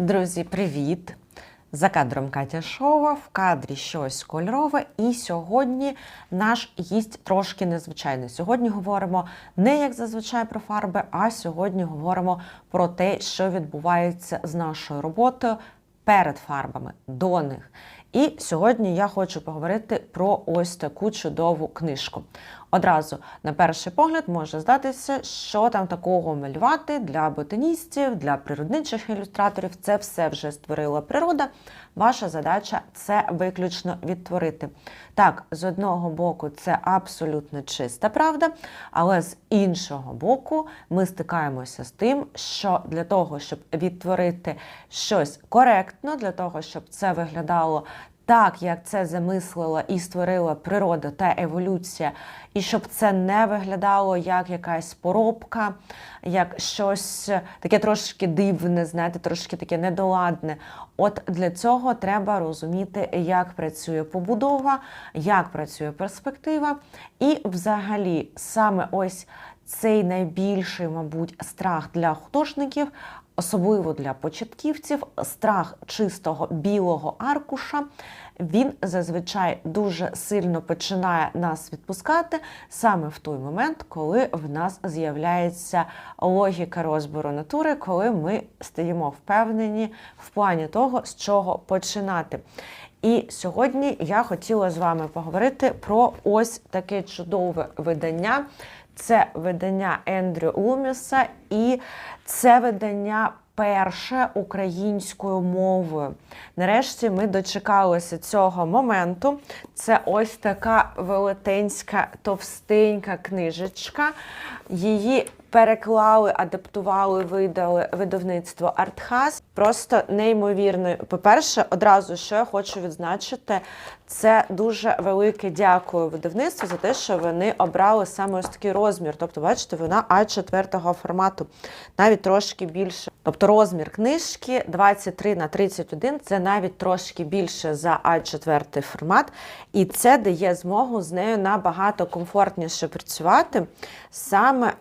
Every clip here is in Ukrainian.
Друзі, привіт! За кадром Катя Шова, в кадрі щось кольорове. І сьогодні наш гість трошки незвичайний. Сьогодні говоримо не як зазвичай про фарби, а сьогодні говоримо про те, що відбувається з нашою роботою перед фарбами, до них. І сьогодні я хочу поговорити про ось таку чудову книжку. Одразу, на перший погляд, може здатися, що там такого малювати для ботаністів, для природничих ілюстраторів. Це все вже створила природа. Ваша задача це виключно відтворити. Так, з одного боку, це абсолютно чиста правда, але з іншого боку, ми стикаємося з тим, що для того, щоб відтворити щось коректно, для того, щоб це виглядало так, як це замислила і створила природа та еволюція, і щоб це не виглядало як якась поробка, як щось таке трошки дивне, знаєте, трошки таке недоладне. От для цього треба розуміти, як працює побудова, як працює перспектива, і взагалі саме ось цей найбільший, мабуть, страх для художників. Особливо для початківців, страх чистого білого аркуша, він зазвичай дуже сильно починає нас відпускати саме в той момент, коли в нас з'являється логіка розбору натури, коли ми стаємо впевнені в плані того, з чого починати. І сьогодні я хотіла з вами поговорити про ось таке чудове видання. Це видання Ендрю Луміса, і це видання перше українською мовою. Нарешті ми дочекалися цього моменту. Це ось така велетенська, товстенька книжечка. Її переклали, адаптували, видали видавництво Артхас. Просто неймовірно. По-перше, одразу що я хочу відзначити, це дуже велике дякую видавництву за те, що вони обрали саме ось такий розмір. Тобто, бачите, вона А4 формату, навіть трошки більше. Тобто розмір книжки 23 на 31 це навіть трошки більше за А4 формат, і це дає змогу з нею набагато комфортніше працювати саме.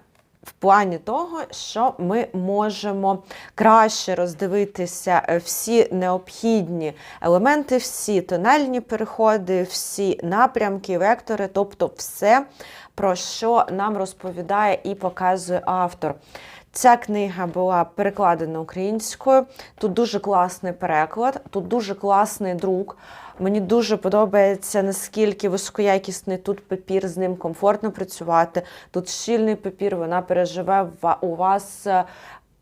В плані того, що ми можемо краще роздивитися е, всі необхідні елементи, всі тональні переходи, всі напрямки, вектори, тобто все, про що нам розповідає і показує автор. Ця книга була перекладена українською. Тут дуже класний переклад, тут дуже класний друк. Мені дуже подобається, наскільки високоякісний тут папір, з ним комфортно працювати. Тут щільний папір, вона переживе у вас.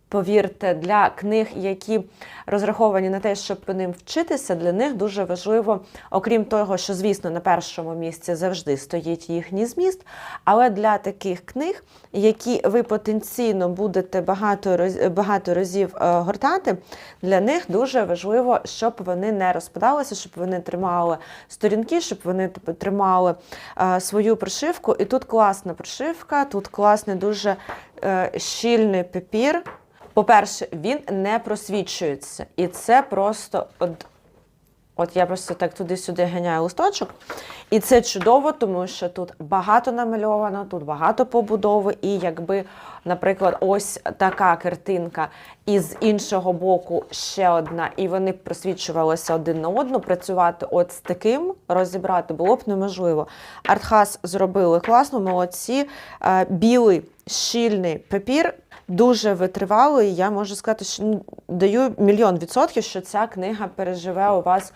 Повірте, для книг, які розраховані на те, щоб по ним вчитися, для них дуже важливо, окрім того, що, звісно, на першому місці завжди стоїть їхній зміст. Але для таких книг, які ви потенційно будете багато багато разів гортати, для них дуже важливо, щоб вони не розпадалися, щоб вони тримали сторінки, щоб вони тримали свою прошивку. І тут класна прошивка, тут класний дуже е, щільний папір. По-перше, він не просвічується. І це просто от, от я просто так туди-сюди ганяю листочок. І це чудово, тому що тут багато намальовано, тут багато побудови, і якби, наприклад, ось така картинка, і з іншого боку ще одна, і вони б просвічувалися один на одну. Працювати от з таким розібрати було б неможливо. Артхас зробили класно, молодці. Е, білий щільний папір. Дуже витривало, і я можу сказати, що ну, даю мільйон відсотків, що ця книга переживе у вас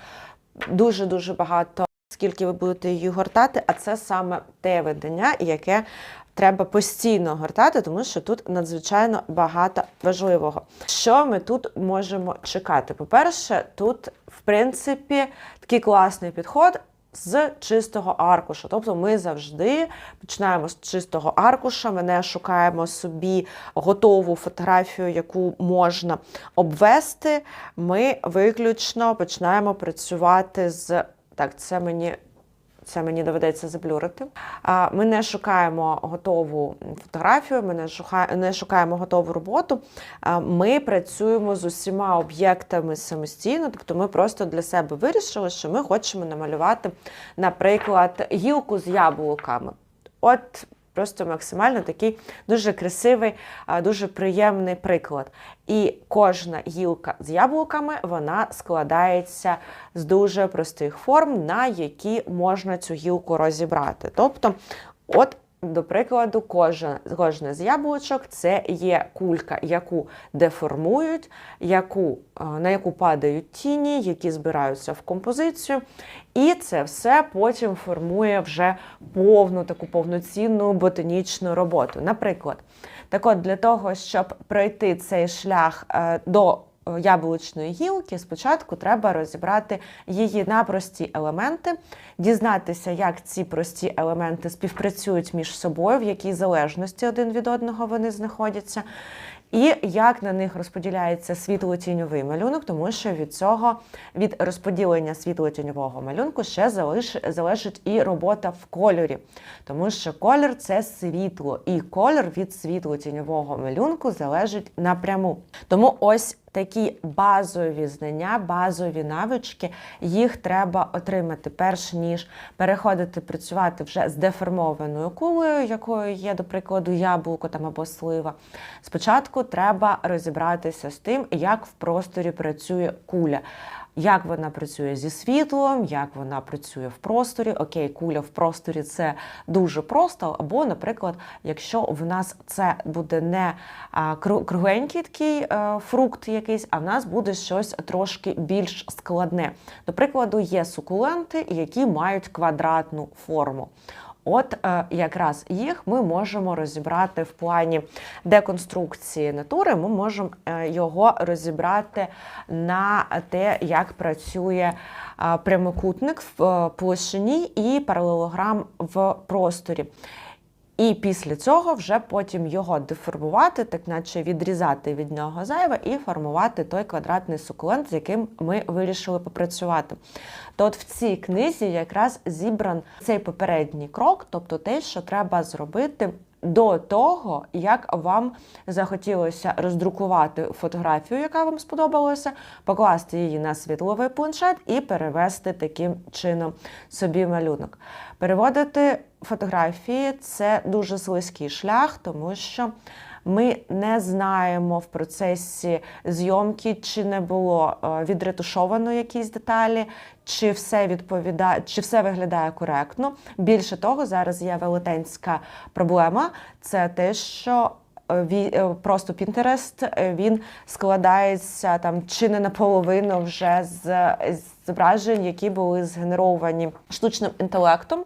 дуже-дуже багато, скільки ви будете її гортати, а це саме те видання, яке треба постійно гортати, тому що тут надзвичайно багато важливого. Що ми тут можемо чекати? По-перше, тут, в принципі, такий класний підход з чистого аркуша. Тобто ми завжди починаємо з чистого аркуша, ми не шукаємо собі готову фотографію, яку можна обвести. Ми виключно починаємо працювати з. Так, це мені це мені доведеться заблюрити. Ми не шукаємо готову фотографію, ми не шукаємо, готову роботу. Ми працюємо з усіма об'єктами самостійно, тобто ми просто для себе вирішили, що ми хочемо намалювати, наприклад, гілку з яблуками. От просто максимально такий дуже красивий, дуже приємний приклад. І кожна гілка з яблуками вона складається з дуже простих форм, на які можна цю гілку розібрати. Тобто, от до прикладу, кожне з яблучок це є кулька, яку деформують, яку, е, на яку падають тіні, які збираються в композицію. І це все потім формує вже повну таку повноцінну ботанічну роботу. Наприклад, так от для того, щоб пройти цей шлях е, до яблучної гілки, спочатку треба розібрати її на прості елементи, дізнатися, як ці прості елементи співпрацюють між собою, в якій залежності один від одного вони знаходяться. І як на них розподіляється світло-тіньовий малюнок, тому що від цього, від розподілення світло-тіньового малюнку ще залежить і робота в кольорі, тому що колір це світло, і колір від світло-тіньового малюнку залежить напряму. Тому ось такі базові знання, базові навички, їх треба отримати перш ніж переходити працювати вже з деформованою кулею, якою є, до прикладу, яблуко там або слива. Спочатку треба розібратися з тим, як в просторі працює куля. Як вона працює зі світлом, як вона працює в просторі. Окей, куля в просторі це дуже просто. Або, наприклад, якщо в нас це буде не кругленький такий е, фрукт якийсь, а в нас буде щось трошки більш складне. До прикладу, є сукуленти, які мають квадратну форму. От е, якраз їх ми можемо розібрати в плані деконструкції натури. Ми можемо е, його розібрати на те, як працює е, прямокутник в площині і паралелограм в просторі. І після цього вже потім його деформувати, так наче відрізати від нього зайве і формувати той квадратний сукулент, з яким ми вирішили попрацювати. То от в цій книзі якраз зібран цей попередній крок, тобто те, що треба зробити. До того, як вам захотілося роздрукувати фотографію, яка вам сподобалася, покласти її на світловий планшет і перевести таким чином собі малюнок. Переводити фотографії це дуже слизький шлях, тому що ми не знаємо в процесі зйомки, чи не було е, відретушовано якісь деталі, чи все відповідає, чи все виглядає коректно. Більше того, зараз є велетенська проблема. Це те, що е, е, просто е, він складається там чи не наполовину вже з зображень, які були згенеровані штучним інтелектом.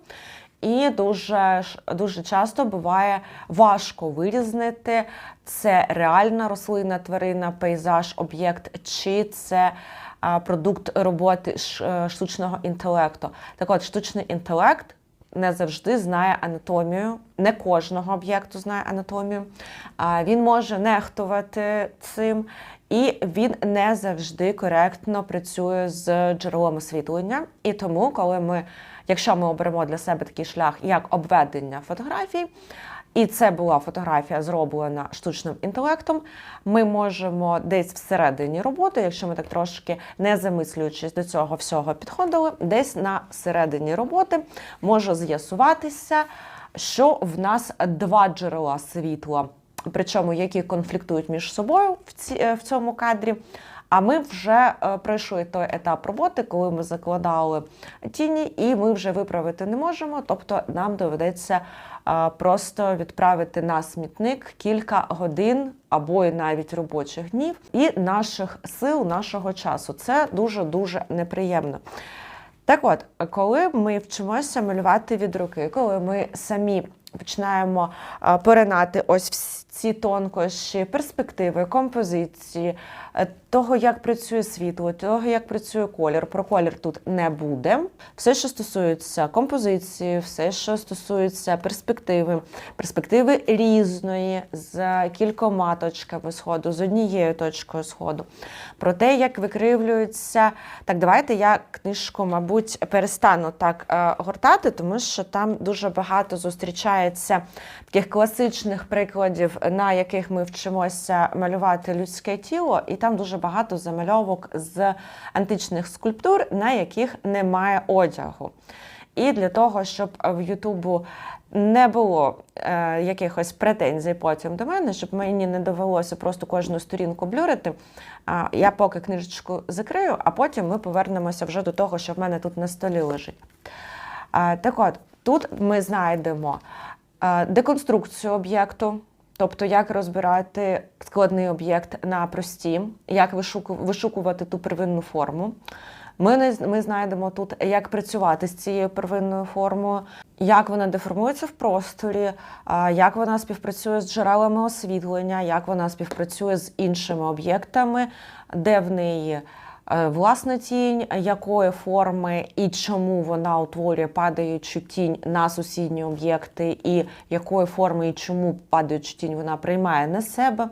І дуже, дуже часто буває важко вирізнити, це реальна рослина, тварина, пейзаж, об'єкт, чи це продукт роботи е, штучного інтелекту. Так от, штучний інтелект не завжди знає анатомію, не кожного об'єкту знає анатомію. Він може нехтувати цим, і він не завжди коректно працює з джерелом освітлення. І тому, коли ми, якщо ми оберемо для себе такий шлях, як обведення фотографій, і це була фотографія, зроблена штучним інтелектом. Ми можемо десь всередині роботи, якщо ми так трошки не замислюючись до цього всього підходили, десь на середині роботи може з'ясуватися, що в нас два джерела світла, причому які конфліктують між собою в, е, цьому кадрі. А ми вже е, пройшли той етап роботи, коли ми закладали тіні, і ми вже виправити не можемо. Тобто нам доведеться е, просто відправити на смітник кілька годин або й навіть робочих днів і наших сил, нашого часу. Це дуже дуже неприємно. Так от, коли ми вчимося малювати від руки, коли ми самі починаємо е, поринати ось ці тонкощі, перспективи, композиції, е, того, як працює світло, того, як працює колір. Про колір тут не буде. Все, що стосується композиції, все, що стосується перспективи, перспективи різної, з кількома точками сходу, з однією точкою сходу. Про те, як викривлюються. Так, давайте я книжку, мабуть, перестану так е, гортати, тому що там дуже багато зустрічається таких класичних прикладів, на яких ми вчимося малювати людське тіло, і там дуже багато замальовок з античних скульптур, на яких немає одягу. І для того, щоб в Ютубу не було е, якихось претензій потім до мене, щоб мені не довелося просто кожну сторінку блюрити. А, я поки книжечку закрию, а потім ми повернемося вже до того, що в мене тут на столі лежить. А, так от, тут ми знайдемо деконструкцію об'єкту, тобто як розбирати складний об'єкт на прості, як вишуку- вишукувати ту первинну форму. Ми, не, ми знайдемо тут, як працювати з цією первинною формою, як вона деформується в просторі, як вона співпрацює з джерелами освітлення, як вона співпрацює з іншими об'єктами, де в неї е, власна тінь, якої форми і чому вона утворює падаючу тінь на сусідні об'єкти, і якої форми і чому падаючу тінь вона приймає на себе.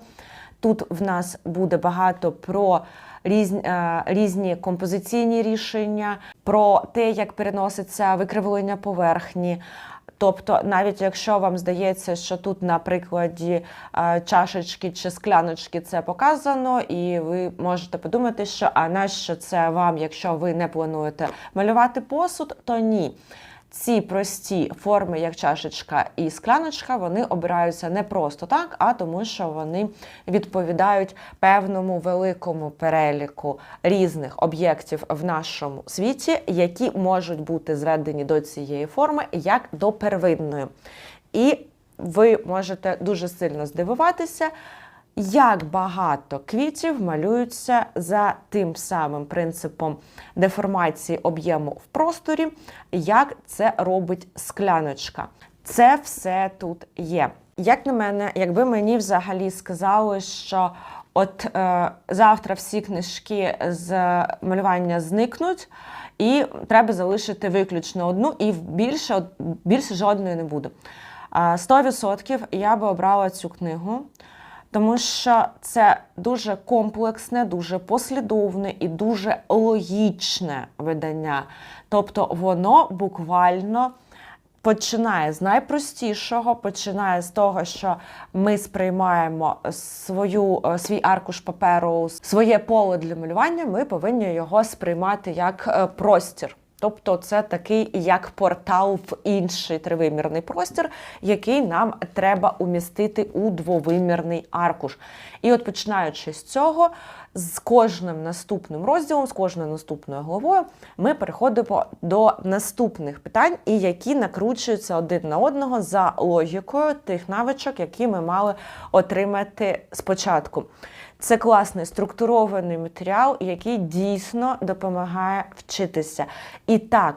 Тут в нас буде багато про різні, е, різні композиційні рішення, про те, як переноситься викривлення поверхні. Тобто, навіть якщо вам здається, що тут на прикладі е, чашечки чи скляночки це показано, і ви можете подумати, що а нащо це вам, якщо ви не плануєте малювати посуд, то ні. Ці прості форми, як чашечка і скляночка, вони обираються не просто так, а тому, що вони відповідають певному великому переліку різних об'єктів в нашому світі, які можуть бути зведені до цієї форми як до первинної. І ви можете дуже сильно здивуватися, як багато квітів малюються за тим самим принципом деформації об'єму в просторі, як це робить скляночка. Це все тут є. Як на мене, якби мені взагалі сказали, що от е, завтра всі книжки з малювання зникнуть, і треба залишити виключно одну, і більше, більше жодної не буде. 100% я би обрала цю книгу, тому що це дуже комплексне, дуже послідовне і дуже логічне видання. Тобто воно буквально починає з найпростішого, починає з того, що ми сприймаємо свою, е, свій аркуш паперу, своє поле для малювання, ми повинні його сприймати як е, простір. Тобто це такий як портал в інший тривимірний простір, який нам треба умістити у двовимірний аркуш. І от починаючи з цього, з кожним наступним розділом, з кожною наступною главою, ми переходимо до наступних питань, і які накручуються один на одного за логікою тих навичок, які ми мали отримати спочатку. Це класний структурований матеріал, який дійсно допомагає вчитися. І так,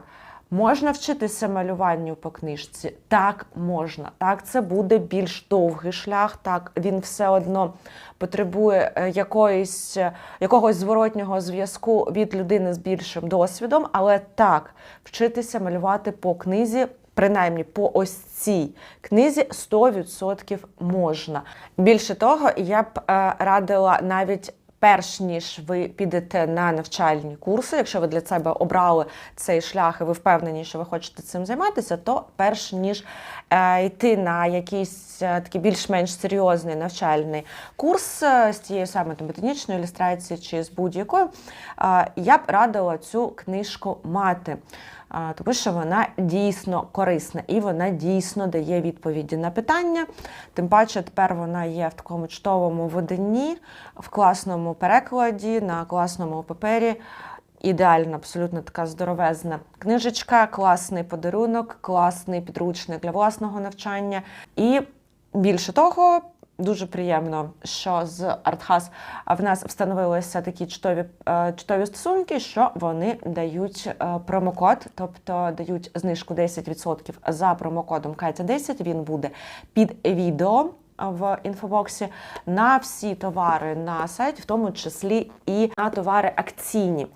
можна вчитися малюванню по книжці? Так, можна. Так, це буде більш довгий шлях. Так, він все одно потребує е, якоїсь, е, якогось зворотнього зв'язку від людини з більшим досвідом. Але так, вчитися малювати по книзі. Принаймні по ось цій книзі 100% можна. Більше того, я б е, радила навіть перш ніж ви підете на навчальні курси, якщо ви для себе обрали цей шлях і ви впевнені, що ви хочете цим займатися, то перш ніж е, йти на якийсь е, такий більш-менш серйозний навчальний курс е, з тією саме там, ботанічною ілюстрацією чи з будь-якою, я б радила цю книжку мати. Тому що вона дійсно корисна і вона дійсно дає відповіді на питання. Тим паче, тепер вона є в такому чтовому виданні, в класному перекладі, на класному папері. Ідеальна, абсолютно така здоровезна книжечка, класний подарунок, класний підручник для власного навчання. І більше того, дуже приємно, що з Артхас в нас встановилися такі чудові, е, чудові стосунки, що вони дають е, промокод, тобто дають знижку 10% за промокодом Катя 10 Він буде під відео. В інфобоксі на всі товари на сайті, в тому числі і на товари акційні.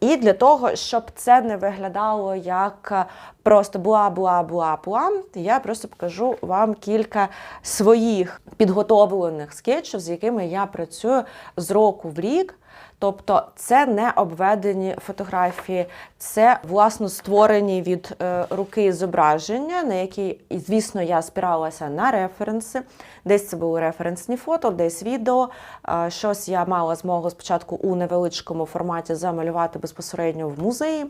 І для того, щоб це не виглядало як просто бла-бла-бла-бла, я просто покажу вам кілька своїх підготовлених скетчів, з якими я працюю з року в рік. Тобто це не обведені фотографії, це власно створені від е, руки зображення, на які, звісно, я спиралася на референси. Десь це були референсні фото, десь відео. Е, щось я мала змогу спочатку у невеличкому форматі замалювати безпосередньо в музеї.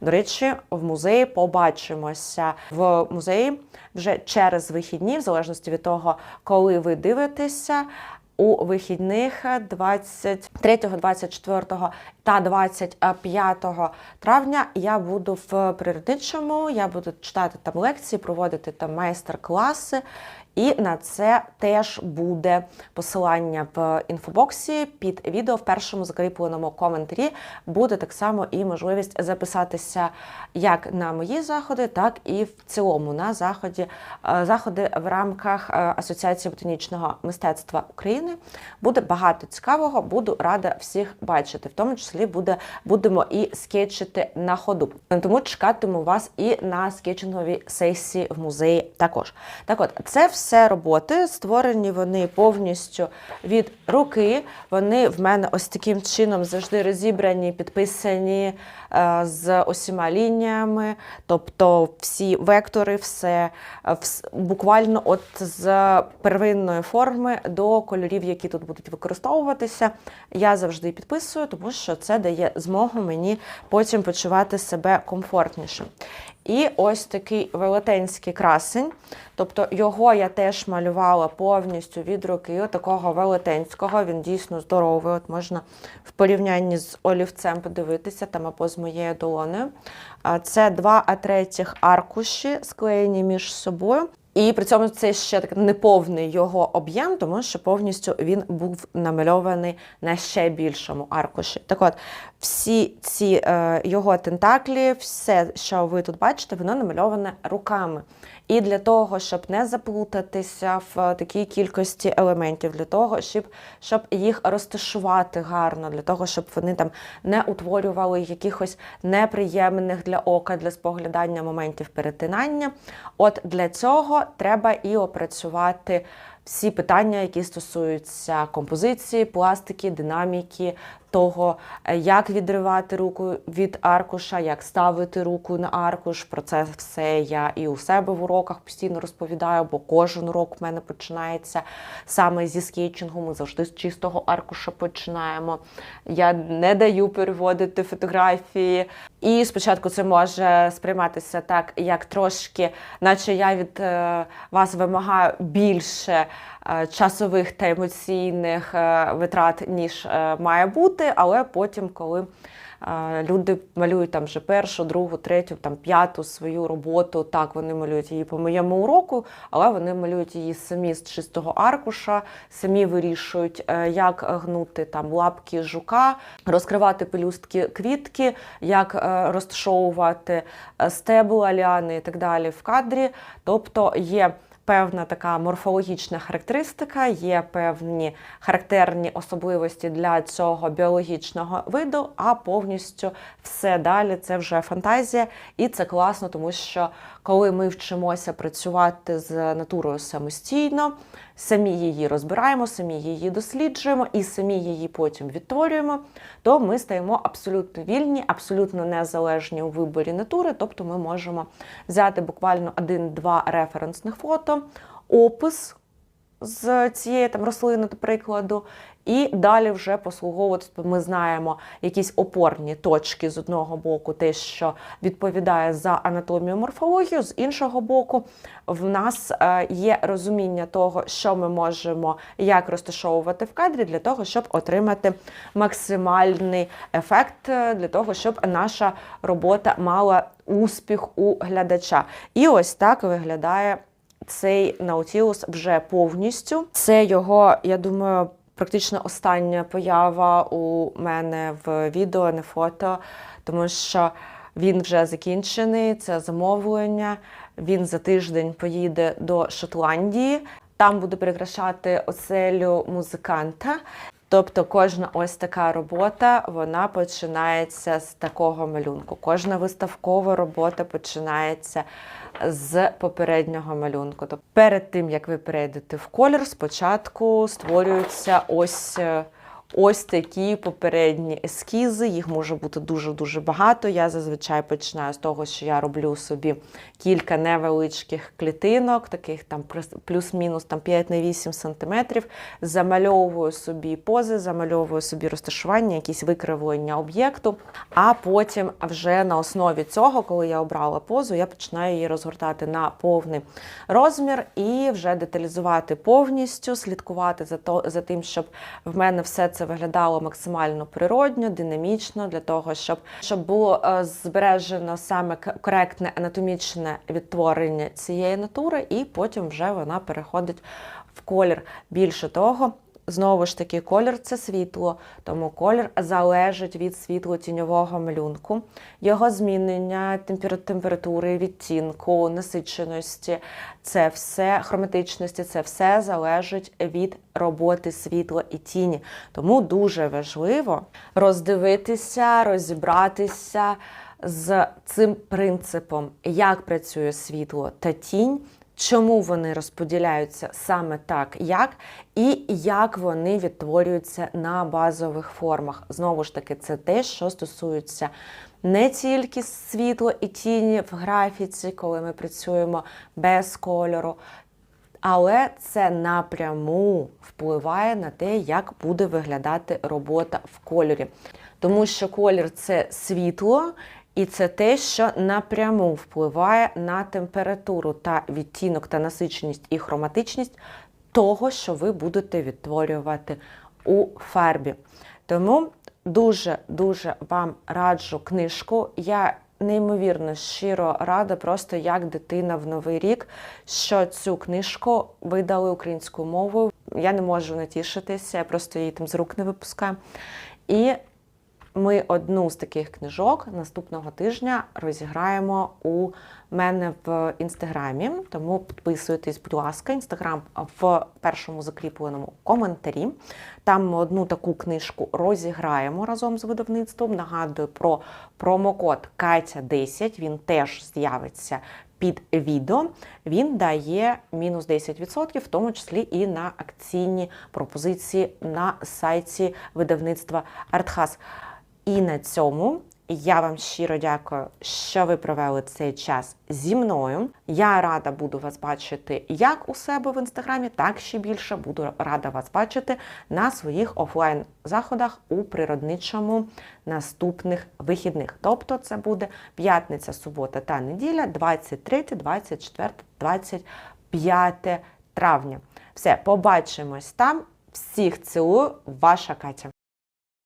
До речі, в музеї побачимося в музеї вже через вихідні, в залежності від того, коли ви дивитеся. У вихідних 23, 24 та 25 травня я буду в природничому, я буду читати там лекції, проводити там майстер-класи. І на це теж буде посилання в інфобоксі під відео в першому закріпленому коментарі. Буде так само і можливість записатися як на мої заходи, так і в цілому на заході е, заходи в рамках е, Асоціації ботанічного мистецтва України. Буде багато цікавого, буду рада всіх бачити. В тому числі буде будемо і скетчити на ходу. Тому чекатиму вас і на скетчинговій сесії в музеї. Також так, от це все роботи. Створені вони повністю від руки. Вони в мене ось таким чином завжди розібрані, підписані е, з усіма лініями, тобто всі вектори, все е, буквально от з первинної форми до кольорів, які тут будуть використовуватися. Я завжди підписую, тому що це дає змогу мені потім почувати себе комфортніше. І ось такий велетенський красень. Тобто його я теж малювала повністю від руки, такого велетенського. Він дійсно здоровий. От можна в порівнянні з олівцем подивитися там або з моєю долоною. Це два а третіх аркуші, склеєні між собою. І при цьому це ще так неповний його об'єм, тому що повністю він був намальований на ще більшому аркуші. Так от, всі ці е, його тентаклі, все, що ви тут бачите, воно намальоване руками. І для того, щоб не заплутатися в такій кількості елементів, для того, щоб, щоб їх розташувати гарно, для того, щоб вони там не утворювали якихось неприємних для ока, для споглядання моментів перетинання. От для цього треба і опрацювати всі питання, які стосуються композиції, пластики, динаміки, того, е, як відривати руку від аркуша, як ставити руку на аркуш. Про це все я і у себе в уроках постійно розповідаю, бо кожен урок в мене починається саме зі скетчингу. Ми завжди з чистого аркуша починаємо. Я не даю переводити фотографії. І спочатку це може сприйматися так, як трошки, наче я від е, вас вимагаю більше е, часових та емоційних витрат, ніж має бути, але потім, коли люди малюють там вже першу, другу, третю, там п'яту свою роботу, так вони малюють її по моєму уроку, але вони малюють її самі з чистого аркуша, самі вирішують, е, як гнути там лапки жука, розкривати пелюстки квітки, як е, розташовувати е, стебла, ліани і так далі в кадрі. Тобто є певна така морфологічна характеристика, є певні характерні особливості для цього біологічного виду, а повністю все далі це вже фантазія, і це класно, тому що коли ми вчимося працювати з натурою самостійно, самі її розбираємо, самі її досліджуємо і самі її потім відтворюємо, то ми стаємо абсолютно вільні, абсолютно незалежні у виборі натури. Тобто ми можемо взяти буквально один-два референсних фото, опис з цієї там рослини, до прикладу, і далі вже послуговувати. Ми знаємо якісь опорні точки з одного боку, те, що відповідає за анатомію морфологію, з іншого боку, в нас е, є розуміння того, що ми можемо як розташовувати в кадрі для того, щоб отримати максимальний ефект, е, для того, щоб наша робота мала успіх у глядача. І ось так виглядає цей Наутілус вже повністю. Це його, я думаю, практично остання поява у мене в відео, не фото, тому що він вже закінчений. Це замовлення. Він за тиждень поїде до Шотландії. Там буде прикрашати оселю музиканта. Тобто кожна ось така робота вона починається з такого малюнку. Кожна виставкова робота починається з попереднього малюнку. Тобто перед тим як ви перейдете в колір, спочатку створюється ось, е, ось такі попередні ескізи. Їх може бути дуже-дуже багато. Я зазвичай починаю з того, що я роблю собі кілька невеличких клітинок, таких там плюс- плюс-мінус там 5 на 8 сантиметрів. Замальовую собі пози, замальовую собі розташування, якісь викривлення об'єкту. А потім вже на основі цього, коли я обрала позу, я починаю її розгортати на повний розмір і вже деталізувати повністю, слідкувати за то за тим, щоб в мене все це виглядало максимально природньо, динамічно, для того, щоб, щоб було е, збережено саме коректне анатомічне відтворення цієї натури, і потім вже вона переходить в колір. Більше того. Знову ж таки, колір це світло, тому колір залежить від світло-тіньового малюнку, його змінення, температури, відтінку, насиченості, це все хроматичності, це все залежить від роботи світла і тіні. Тому дуже важливо роздивитися, розібратися з цим принципом, як працює світло та тінь. Чому вони розподіляються саме так, як, і як вони відтворюються на базових формах. Знову ж таки, це те, що стосується не тільки світло і тіні в графіці, коли ми працюємо без кольору, але це напряму впливає на те, як буде виглядати робота в кольорі. Тому що колір це світло, і це те, що напряму впливає на температуру та відтінок та насиченість і хроматичність того, що ви будете відтворювати у фарбі. Тому дуже-дуже вам раджу книжку. Я неймовірно щиро рада, просто як дитина в новий рік, що цю книжку видали українською мовою. Я не можу натішитися, я просто її там з рук не випускаю. І ми одну з таких книжок наступного тижня розіграємо у мене в інстаграмі. Тому підписуйтесь, будь ласка, інстаграм в першому закріпленому коментарі. Там ми одну таку книжку розіграємо разом з видавництвом. Нагадую про промокод Катя 10 Він теж з'явиться. Під відео він дає мінус 10%, в тому числі і на акційні пропозиції на сайті видавництва Артхас. І на цьому я вам щиро дякую, що ви провели цей час зі мною. Я рада буду вас бачити як у себе в інстаграмі, так ще більше буду рада вас бачити на своїх офлайн заходах у природничому наступних вихідних. Тобто, це буде п'ятниця, субота та неділя, 23, 24, 25 травня. Все, побачимось там. Всіх цілую, ваша Катя.